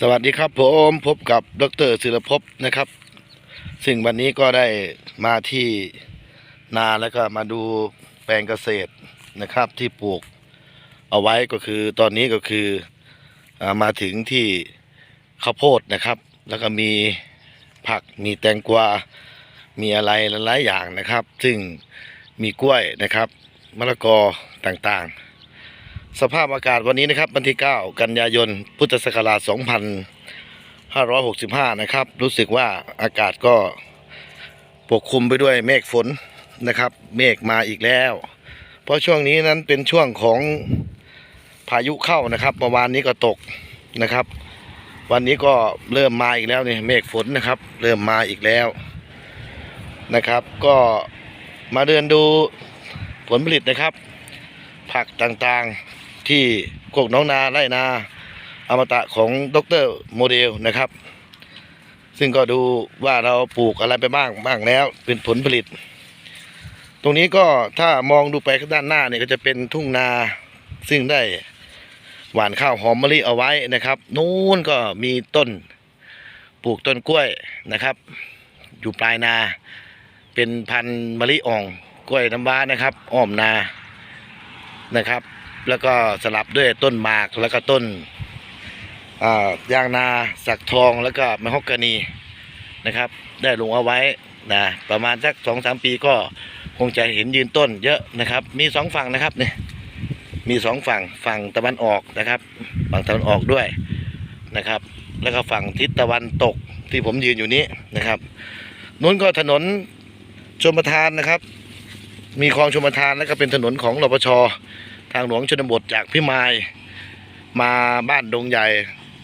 สวัสดีครับผมพบกับดรศิลภพนะครับ ซึ่งวันนี้ก็ได้มาที่นาแล้วก็มาดูแปลงเกษตรนะครับที่ปลูกเอาไว้ก็คือตอนนี้ก็คืออมาถึงที่ข้าวโพดนะครับ แล้วก็มีผักมีแตงกวา มีอะไรหลายๆอย่างนะครับ ซึ่งมีกล้วยนะครับมะละกอต่างๆ สภาพอากาศวันนี้นะครับวันที่ 9 กันยายน พุทธศักราช 2565 นะครับ รู้สึกว่าอากาศก็ปกคลุมไปด้วยเมฆฝนนะครับ เมฆมาอีกแล้ว เพราะช่วงนี้นั้นเป็นช่วงของพายุเข้านะครับเมื่อวานนี้ก็ตกนะครับ วันนี้ก็เริ่มมาอีกแล้วนี่เมฆฝนนะครับ เริ่มมาอีกแล้วนะครับ ก็มาเดินดูผลผลิตนะครับ ผักต่างๆ ที่โคกน้องนาไร่นาอมตะของดรโมเดลนะครับ ซึ่งก็ดูว่าเราปลูกอะไรไปบ้างบ้างแล้ว เป็นผลผลิต ตรงนี้ก็ถ้ามองดูไปข้างด้านหน้าเนี่ยก็จะเป็นทุ่งนาซึ่งได้หว่านข้าวหอมมะลิเอาไว้นะครับนู้นก็มีต้นปลูกต้นกล้วยนะครับ อยู่ปลายนา เป็นพันธุ์มะลิอ่องกล้วยน้ำว้านะครับ อ้อมนานะครับ แล้วก็สลับด้วยต้นหมากแล้วก็ต้นยางนาสักทองแล้วก็มะฮอกกานีนะครับ ได้ลงเอาไว้นะประมาณสักสองสามปีก็คงจะเห็นยืนต้นเยอะนะครับ มีสองฝั่งนะครับเนี่ยมีสองฝั่งฝั่งตะวันออกนะครับ ฝั่งตะวันออกด้วยนะครับ แล้วก็ฝั่งทิศตะวันตกที่ผมยืนอยู่นี้นะครับนู้นก็ถนนชมประทานนะครับ มีคลองชมประทานแล้วก็เป็นถนนของรปช ทางหลวงชนบทจากพิมาย มาบ้านดงใหญ่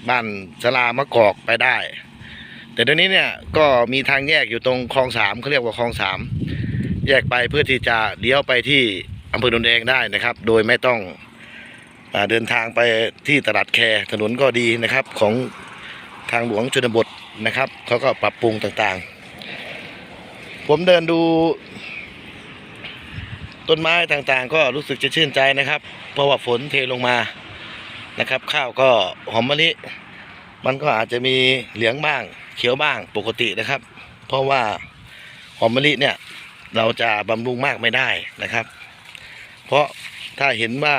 บ้านสลามะกอกไปได้ แต่เดี๋ยวนี้เนี่ยก็มีทางแยกอยู่ตรงคลองสามเขาเรียกว่าคลองสามแยกไปเพื่อที่จะเลี้ยวไปที่อำเภอดนแดงได้นะครับ โดยไม่ต้องอเดินทางไปที่ตลาดแคถนนก็ดีนะครับของทางหลวงชนบทนะครับเขาก็ปรับปรุงต่างๆ ผมเดินดู ต้นไม้ต่างๆ ก็รู้สึกจะชื่นใจนะครับ เพราะว่าฝนเทลงมานะครับ ข้าวก็หอมมะลิมันก็อาจจะมีเหลืองบ้าง เขียวบ้างปกตินะครับ เพราะว่าหอมมะลิเนี่ยเราจะบำรุงมากไม่ได้นะครับ เพราะถ้าเห็นว่า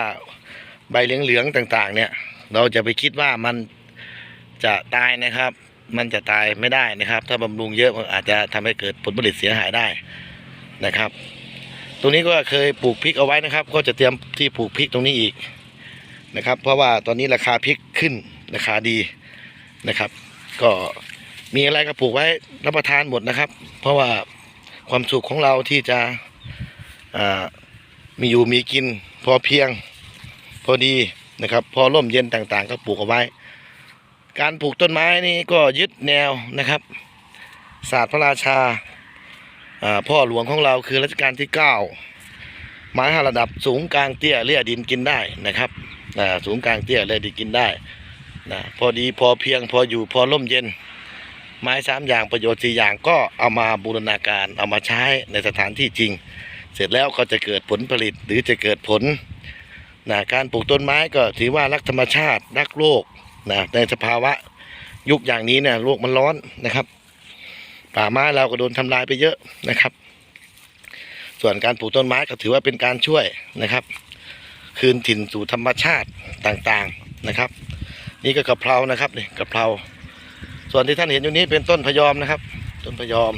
ใบเหลืองๆต่างๆ เนี่ย เราจะไปคิดว่ามันจะตายนะครับ มันจะตายไม่ได้นะครับ ถ้าบำรุงเยอะมันอาจจะทำให้เกิดผลผลิตเสียหายได้นะครับ ตรงนี้ก็เคยปลูกพริกเอาไว้นะครับ ก็จะเตรียมที่ปลูกพริกตรงนี้อีกนะครับ เพราะว่าตอนนี้ราคาพริกขึ้นราคาดีนะครับ ก็มีอะไรก็ปลูกไว้รับประทานหมดนะครับ เพราะว่าความสุขของเราที่จะมีอยู่มีกิน พอเพียงพอดีนะครับ พอร่มเย็นต่างๆ ก็ปลูกเอาไว้ การปลูกต้นไม้นี่ก็ยึดแนวนะครับศาสตร์พระราชา พ่อหลวงของเราคือรัชกาลที่เก้าไม้ห้าระดับสูงกลางเตี้ยเลี่ยดินกินได้นะครับสูงกลางเตี้ยเลี่ยดินกินได้นะพอดีพอเพียงพออยู่พอร่มเย็น ไม้สามอย่างประโยชน์สี่อย่างก็เอามาบูรณาการเอามาใช้ในสถานที่จริง เสร็จแล้วก็จะเกิดผลผลิตหรือจะเกิดผลนะการปลูกต้นไม้ก็ถือว่ารักธรรมชาติรักโลกนะในสภาวะยุคอย่างนี้เนี่ยโลกมันร้อนนะครับ ป่าไม้เราก็โดนทำลายไปเยอะนะครับ ส่วนการปลูกต้นไม้ก็ถือว่าเป็นการช่วยนะครับ คืนถิ่นสู่ธรรมชาติต่างๆนะครับ นี่ก็กะเพรานะครับนี่กะเพรา ส่วนที่ท่านเห็นอยู่นี้เป็นต้นพยอมนะครับ ต้นพยอม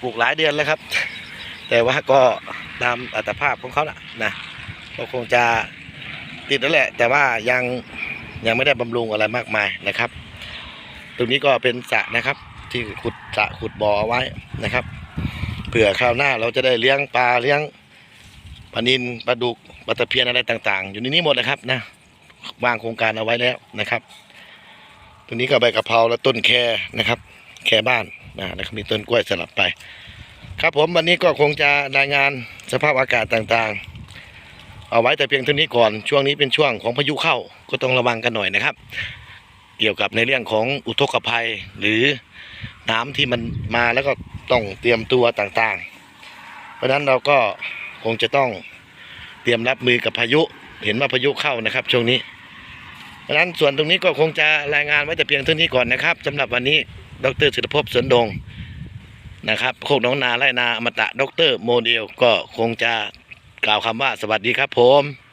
ปลูกหลายเดือนแล้วครับ แต่ว่าก็ตามอัตภาพของเขาละนะก็คงจะติดแล้วแหละ แต่ว่ายังยังไม่ได้บำรุงอะไรมากมายนะครับ ตรงนี้ก็เป็นสระนะครับ ที่ขุดสระขุดบ่อเอาไว้นะครับเผื่อคราวหน้าเราจะได้เลี้ยงปลาเลี้ยงปลานินปลาดุกปลาตะเพียนอะไรต่าง ๆ อยู่ในนี้หมดนะครับนะวางโครงการเอาไว้แล้วนะครับตรงนี้ก็ใบกะเพราและต้นแคนะครับ แคบ้านนะแล้วก็มีต้นกล้วยสลับไป ครับผมวันนี้ก็คงจะรายงานสภาพอากาศต่างๆเอาไว้แต่เพียงเท่านี้ก่อนช่วงนี้เป็นช่วงของพายุเข้าก็ต้องระวังกันหน่อยนะครับ เกี่ยวกับในเรื่องของอุทกภัยหรือ น้ำที่มันมาแล้วก็ต้องเตรียมตัวต่างๆ เพราะฉะนั้นเราก็คงจะต้องเตรียมรับมือกับพายุ เห็นว่าพายุเข้านะครับ ช่วงนี้ เพราะฉะนั้นส่วนตรงนี้ก็คงจะรายงานไว้แต่เพียงเท่านี้ก่อนนะครับสำหรับวันนี้ดรศิลภพสวนดงนะครับโคกน้องนาไร่นาอมตะดรโมเดลก็คงจะกล่าวคำว่าสวัสดีครับผม